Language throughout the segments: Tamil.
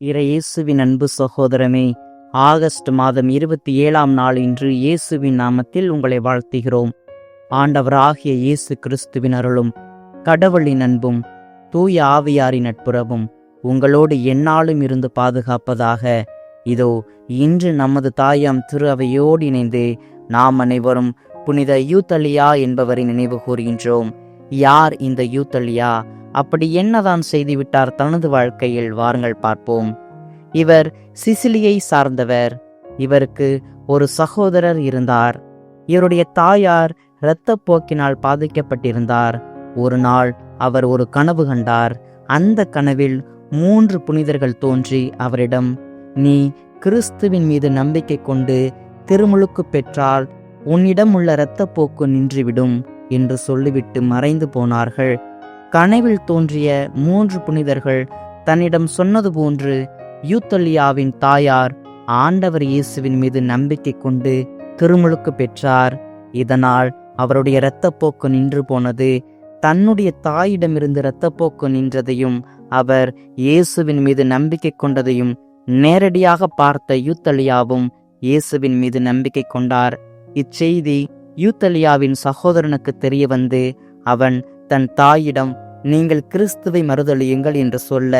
இறையேசுவின் அன்பு சகோதரமே ஆகஸ்ட் மாதம் இருபத்தி ஏழாம் நாள் இன்று இயேசுவின் நாமத்தில் உங்களை வாழ்த்துகிறோம். ஆண்டவராகிய இயேசு கிறிஸ்துவின் அருளும் கடவுளின் அன்பும் தூய ஆவியாரின் நட்புறவும் உங்களோடு எந்நாளும் இருந்து பாதுகாப்பதாக. இதோ இன்று நமது தாயாம் திரு அவையோடு இணைந்து நாம் அனைவரும் புனித யூத்தலியா என்பவரை நினைவு கூறுகின்றோம். யார் இந்த யூத்தலியா அப்படி என்னதான் செய்துவிட்டார் தனது வாழ்க்கையில்? வாருங்கள் பார்ப்போம். இவர் சிசிலியை சார்ந்தவர். இவருக்கு ஒரு சகோதரர் இருந்தார். இவருடைய தாயார் இரத்தப்போக்கினால் பாதிக்கப்பட்டிருந்தார். ஒரு நாள் அவர் ஒரு கனவு கண்டார். அந்த கனவில் மூன்று புனிதர்கள் தோன்றி அவரிடம் நீ கிறிஸ்துவின் மீது நம்பிக்கை கொண்டு திருமுழுக்கு பெற்றால் உன்னிடம் உள்ள இரத்தப்போக்கு நின்றுவிடும் என்று சொல்லிவிட்டு மறைந்து போனார்கள். கனவில் தோன்றிய மூன்று புனிதர்கள் தன்னிடம் சொன்னது போன்று யூத்தலியாவின் தாயார் ஆண்டவர் இயேசுவின் மீது நம்பிக்கை கொண்டு திருமுழுக்கு பெற்றார். இதனால் அவருடைய இரத்தப்போக்கு நின்று போனது. தன்னுடைய தாயிடமிருந்து இரத்தப்போக்கு நின்றதையும் அவர் இயேசுவின் மீது நம்பிக்கை கொண்டதையும் நேரடியாக பார்த்த யூத்தலியாவும் இயேசுவின் மீது நம்பிக்கை கொண்டார். இச்செய்தி யூத்தலியாவின் சகோதரனுக்கு தெரிய வந்து அவன் தன் தாயிடம் நீங்கள் கிறிஸ்துவை மறுதலியுங்கள் என்று சொல்ல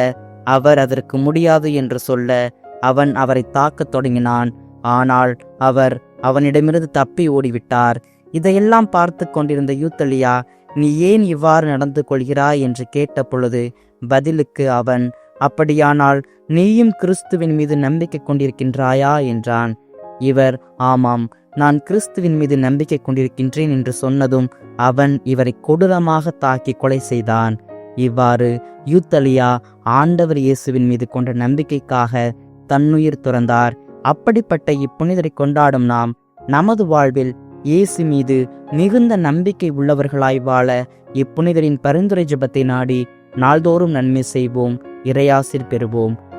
அவர் அதற்கு முடியாது என்று சொல்ல அவன் அவரை தாக்கத் தொடங்கினான். ஆனால் அவர் அவனிடமிருந்து தப்பி ஓடிவிட்டார். இதையெல்லாம் பார்த்து கொண்டிருந்த யூத்தலியா நீ ஏன் இவ்வாறு நடந்து கொள்கிறாய்? என்று கேட்ட பொழுது பதிலுக்கு அவன் அப்படியானால் நீயும் கிறிஸ்துவின் மீது நம்பிக்கை கொண்டிருக்கின்றாயா? என்றான். இவர் ஆமாம் நான் கிறிஸ்துவின் மீது நம்பிக்கை கொண்டிருக்கின்றேன் என்று சொன்னதும் அவன் இவரை கொடூரமாக தாக்கி கொலை செய்தான். இவ்வாறு யூத்தலியா ஆண்டவர் இயேசுவின் மீது கொண்ட நம்பிக்கைக்காக தன்னுயிர் துறந்தார். அப்படிப்பட்ட இப்புனிதரை கொண்டாடும் நாம் நமது வாழ்வில் இயேசு மீது மிகுந்த நம்பிக்கை உள்ளவர்களாய் வாழ இப்புனிதரின் பரிந்துரை ஜெபத்தை நாடி நாள்தோறும் நன்மை செய்வோம் இறையாசிர் பெறுவோம்.